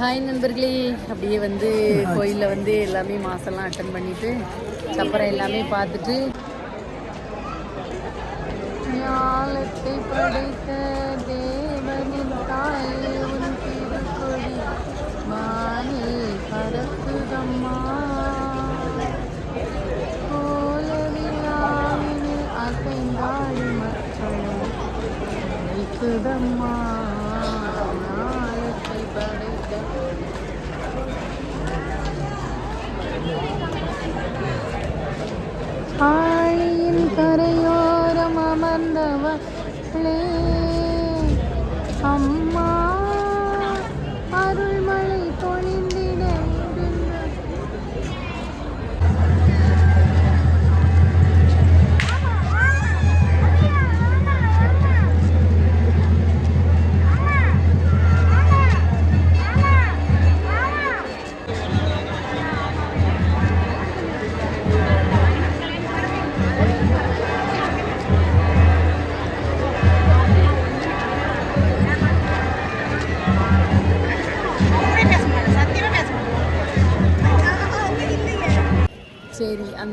Hi நண்பர்களே. அப்படியே வந்து கோயிலில் வந்து எல்லாமே மாசெல்லாம் அட்டன் பண்ணிட்டு சப்பரம் எல்லாமே பார்த்துட்டு ஞாலத்தை படைத்த தேவனின் தாயே உன் திருக்கொடி பறக்குதம்மா கோலவிழாவினில் அசைந்தாடி மற்றும் வைக்குதம்மா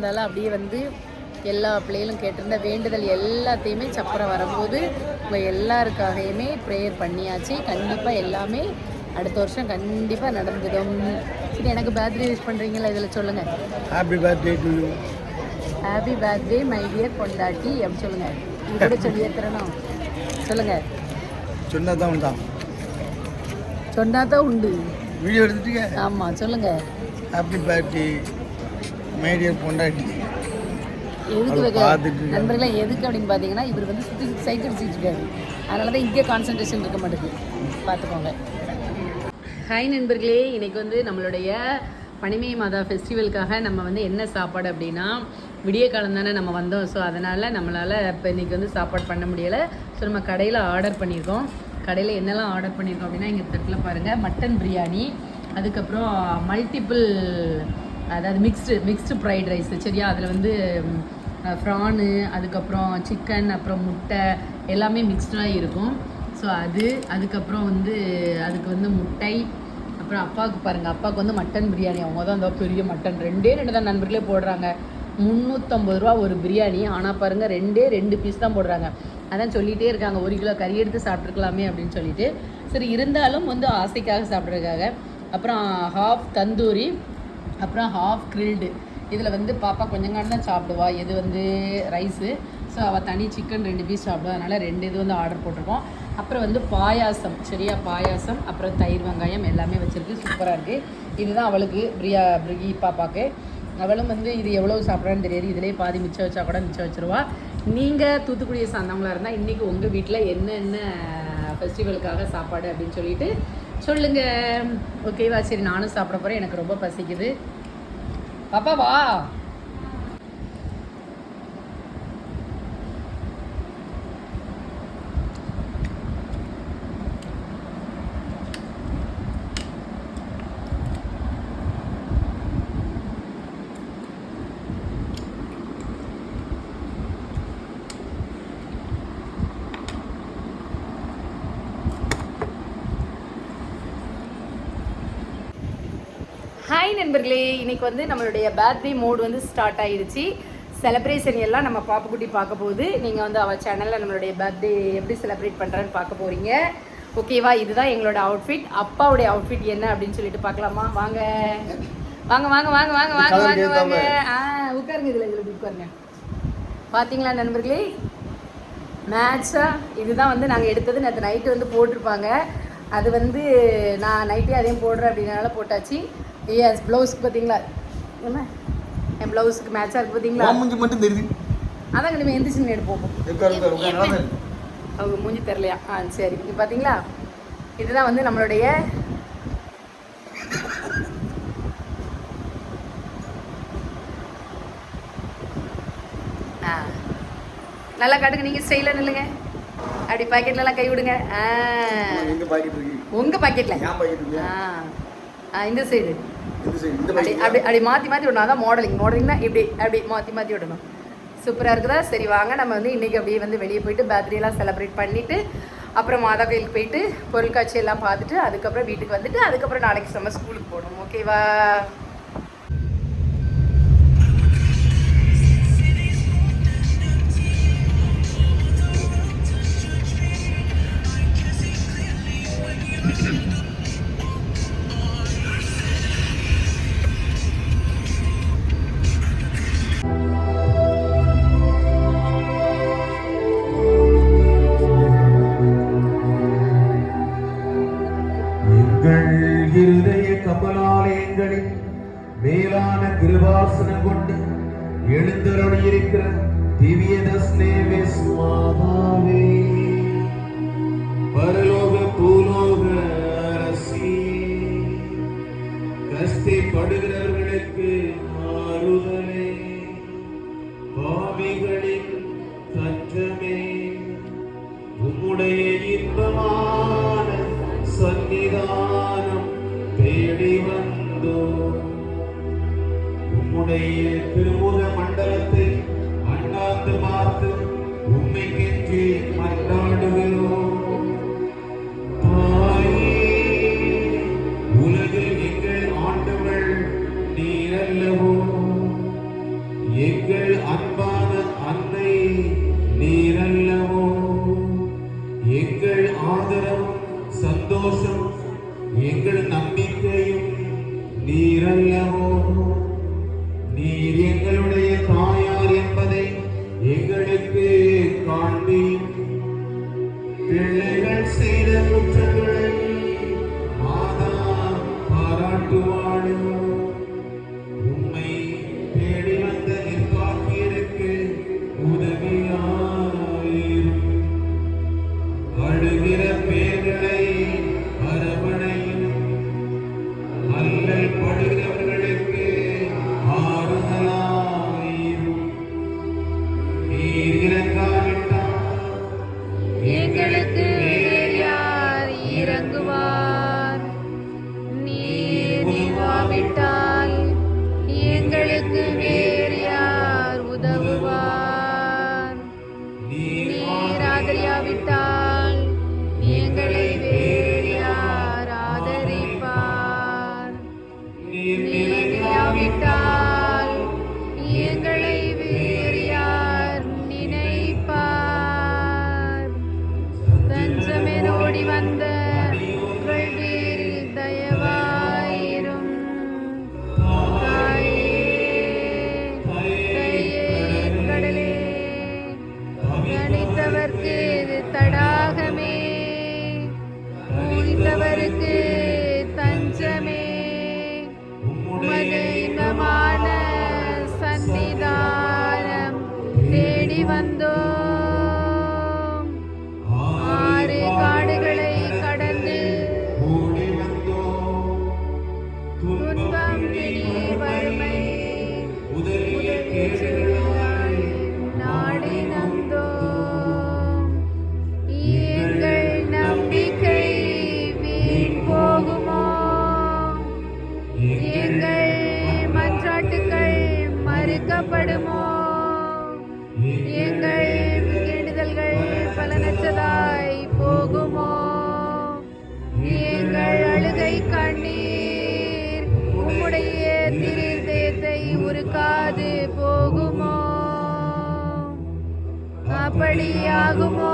அந்தால அப்படியே வந்து எல்லா பிள்ளைகளும் கேட்டிருந்த வேண்டுதல் எல்லாத்தையுமே சப்பரம் வரும்போது உங்கள் எல்லாருக்காகையுமே ப்ரேயர் பண்ணியாச்சு. கண்டிப்பாக எல்லாமே அடுத்த வருஷம் கண்டிப்பாக நடந்துடும். சரி எனக்கு பர்த்டே விஷ் பண்ணுறீங்களா இதில் சொல்லுங்கள் happy birthday to you happy birthday my dear பொண்டாட்டி. அப்படி சொல்லுங்கள் கூட சொல்லி ஏற்றுறணும் சொல்லுங்கள் சொன்னதான் உண்டாம் சொன்னா தான் உண்டு. வீடியோ எடுத்துட்டீங்க? ஆமாம் சொல்லுங்கள் ஹாப்பி பர்த்டே மேடியர் பொண்டாட்டி எதுக்கு. நண்பர்களே எதுக்கு அப்படின்னு பார்த்தீங்கன்னா இவர் வந்து சுற்றி சைக்கிள் அடிச்சிட்டு அதனால தான் இங்கே கான்சன்ட்ரேஷன் இருக்க மாட்டேங்குது பார்த்துக்கோங்க. ஹாய் நண்பர்களே இன்னைக்கு வந்து நம்மளுடைய பனிமை மாதா ஃபெஸ்டிவலுக்காக நம்ம வந்து என்ன சாப்பாடு அப்படின்னா விடிய காலம் தானே நம்ம வந்தோம். ஸோ அதனால் நம்மளால் இப்போ இன்றைக்கி வந்து சாப்பாடு பண்ண முடியலை. ஸோ நம்ம கடையில் ஆர்டர் பண்ணியிருக்கோம். கடையில் என்னெல்லாம் ஆர்டர் பண்ணியிருக்கோம் அப்படின்னா இங்கே தட்டில் பாருங்கள் மட்டன் பிரியாணி அதுக்கப்புறம் மல்டிபிள் அதாவது மிக்ஸ்டு மிக்ஸ்டு ஃப்ரைட் ரைஸ் சரியா? அதில் வந்து ஃப்ரானு அதுக்கப்புறம் சிக்கன் அப்புறம் முட்டை எல்லாமே மிக்ஸ்டாக இருக்கும். ஸோ அது அதுக்கப்புறம் வந்து அதுக்கு வந்து முட்டை அப்புறம் அப்பாவுக்கு பாருங்கள் அப்பாவுக்கு வந்து மட்டன் பிரியாணி. அவங்க தான் அந்த பெரிய மட்டன் ரெண்டே ரெண்டு தான் நண்பர்களே போடுறாங்க. முந்நூற்றம்பது ரூபா ஒரு பிரியாணி. ஆனால் பாருங்கள் ரெண்டே ரெண்டு பீஸ் தான் போடுறாங்க. அதான் சொல்லிகிட்டே இருக்காங்க. ஒரு கிலோ கறி எடுத்து சாப்பிட்ருக்கலாமே அப்படின்னு சொல்லிட்டு. சரி இருந்தாலும் வந்து ஆசைக்காக சாப்பிட்றதுக்காக. அப்புறம் ஹாஃப் தந்தூரி அப்புறம் ஹாஃப் கிரில்டு இதில் வந்து பாப்பா கொஞ்சம் காலம் தான் சாப்பிடுவா. இது வந்து ரைஸு ஸோ அவள் தனி சிக்கன் ரெண்டு பீஸ் சாப்பிடுவா. அதனால் ரெண்டு இது வந்து ஆர்டர் போட்டிருக்கோம். அப்புறம் வந்து பாயாசம். சரியா பாயாசம் அப்புறம் தயிர் வெங்காயம் எல்லாமே வச்சுருக்கு. சூப்பராக இருக்குது இதுதான் அவளுக்கு பிரியா பிரிகி பாப்பாவுக்கு அவளும் வந்து இது எவ்வளோ சாப்பிட்றான்னு தெரியாது. இதிலே பாதி மிச்சம் வச்சா கூட மிச்சம் வச்சுருவா. நீங்கள் தூத்துக்குடியை சார்ந்தவங்களாக இருந்தால் இன்றைக்கி உங்கள் வீட்டில் என்னென்ன ஃபெஸ்டிவலுக்காக சாப்பாடு அப்படின்னு சொல்லிட்டு சொல்லுங்கள் ஓகேவா? சரி நானும் சாப்பிட போகிறேன் எனக்கு ரொம்ப பசிக்குது. பாப்பா வா ஹாய் நண்பர்களே இன்னைக்கு வந்து நம்மளுடைய பர்த்டே மோட் வந்து ஸ்டார்ட் ஆயிடுச்சு. செலிப்ரேஷன் எல்லாம் நம்ம பாப்புக்குட்டி பார்க்க போகுது. நீங்கள் வந்து அவள் சேனலில் நம்மளுடைய பர்த்டே எப்படி செலிப்ரேட் பண்ணுறான்னு பார்க்க போகிறீங்க ஓகேவா இதுதான் எங்களோட அவுட்ஃபிட் அப்பாவுடைய அவுட்ஃபிட் என்ன அப்படின்னு சொல்லிட்டு பார்க்கலாமா? வாங்க. வாங்க வாங்க வாங்க வாங்க வாங்க வாங்க வாங்க. ஆ உட்காருங்க இதில் இதில் உட்காருங்க. பார்த்தீங்களா நண்பர்களே? மேட்சாக இதுதான் வந்து நாங்கள் எடுத்தது. நேற்று நைட்டு வந்து போட்டிருப்பாங்க. அது வந்து நான் நைட்டே அதையும் போடுறேன் அப்படின்னால போட்டாச்சு. எஸ் ப்ளவுஸ்க்கு பார்த்தீங்களா என்ன? என் ப்ளவுஸுக்கு மேட்சாக இருக்குது பார்த்தீங்களா மூஞ்சி மட்டும் தெரியுது. அதான் நம்ம எந்திரிச்சு எடுப்போம். அவங்க மூஞ்சி தெரிலையா ஆ சரி. இது பார்த்தீங்களா இதுதான் வந்து நம்மளுடைய நல்லா காட்டுங்க நீங்கள் ஸ்டைலாக நில்லுங்க. அப்படி பாக்கெட்லலாம் கை விடுங்க. உங்கள் பாக்கெட்டில் ஆ. இந்த சைடு அப்படி அப்படி அப்படி மாற்றி மாற்றி விடணும். அதான் மாடலிங் மாடலிங்னா இப்படி அப்படி மாற்றி மாற்றி விடணும். சூப்பராக இருக்குதா? சரி வாங்க. நம்ம வந்து இன்னைக்கு அப்படியே வந்து வெளியே போயிட்டு பர்த்டேலாம் செலிப்ரேட் பண்ணிவிட்டு அப்புறம் மாதா கோயிலுக்கு போயிட்டு பொருட்காட்சி எல்லாம் பார்த்துட்டு அதுக்கப்புறம் வீட்டுக்கு வந்துட்டு அதுக்கப்புறம் நாளைக்கு நம்ம ஸ்கூலுக்கு போகணும். ஓகேவா படுகிறவர்களுக்கு ஆறுதலே பாவிகளின் தஞ்சமே. உம்முடைய இன்பமான சன்னிதானம் தேடி வந்தோம். உம்முடைய சந்தோஷம். எங்கள் நம்பிக்கையும் நீரல்லவோ. மாப்பழியாகுமோ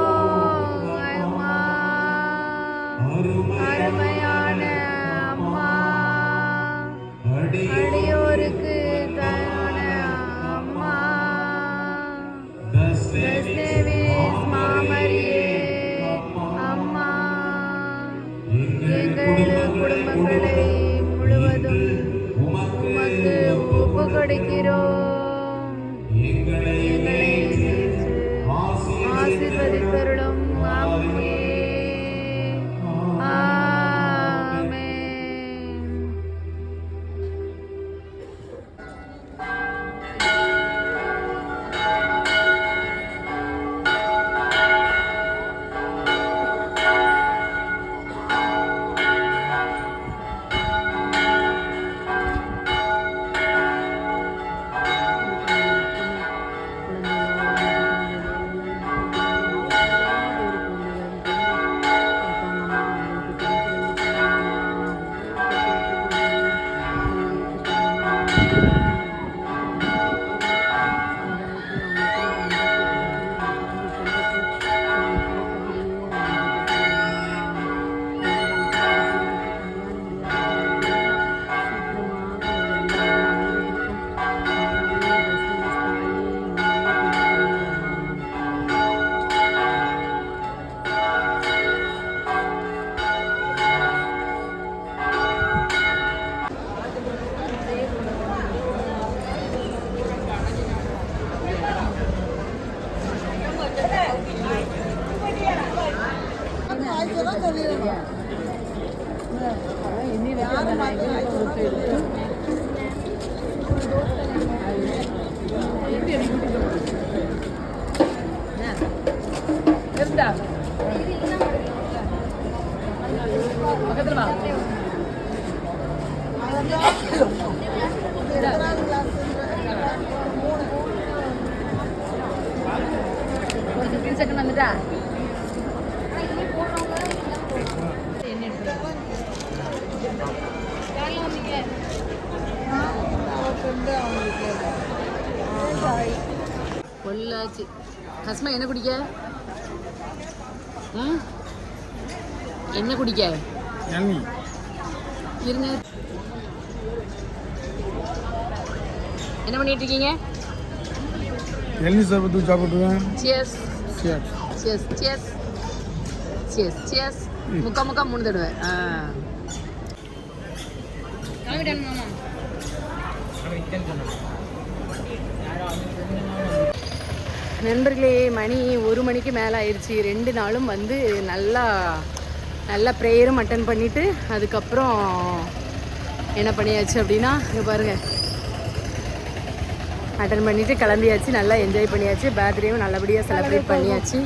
ഇനി என்ன குடிக்க? இருங்க. என்ன பண்ணிட்டு இருக்கீங்க எண்ணி சர்பத்து சாப்பிட்டுருவேன் சியர்ஸ் சரி சியர்ஸ் சியர்ஸ் சியர்ஸ் சியர்ஸ் முக்கா முக்கா மூணு தடவை. ஆ. கிளம்பிட்டாங்க மாமா நண்பர்களே மணி ஒரு மணிக்கு மேலே ஆயிடுச்சு. ரெண்டு நாளும் வந்து நல்லா நல்லா ப்ரேயரும் அட்டன் பண்ணிவிட்டு அதுக்கப்புறம் என்ன பண்ணியாச்சு அப்படின்னா இங்கே பாருங்கள் அட்டன் பண்ணிவிட்டு கிளம்பியாச்சு நல்லா என்ஜாய் பண்ணியாச்சு. பர்த்டேவும் நல்லபடியாக செலிப்ரேட் பண்ணியாச்சு.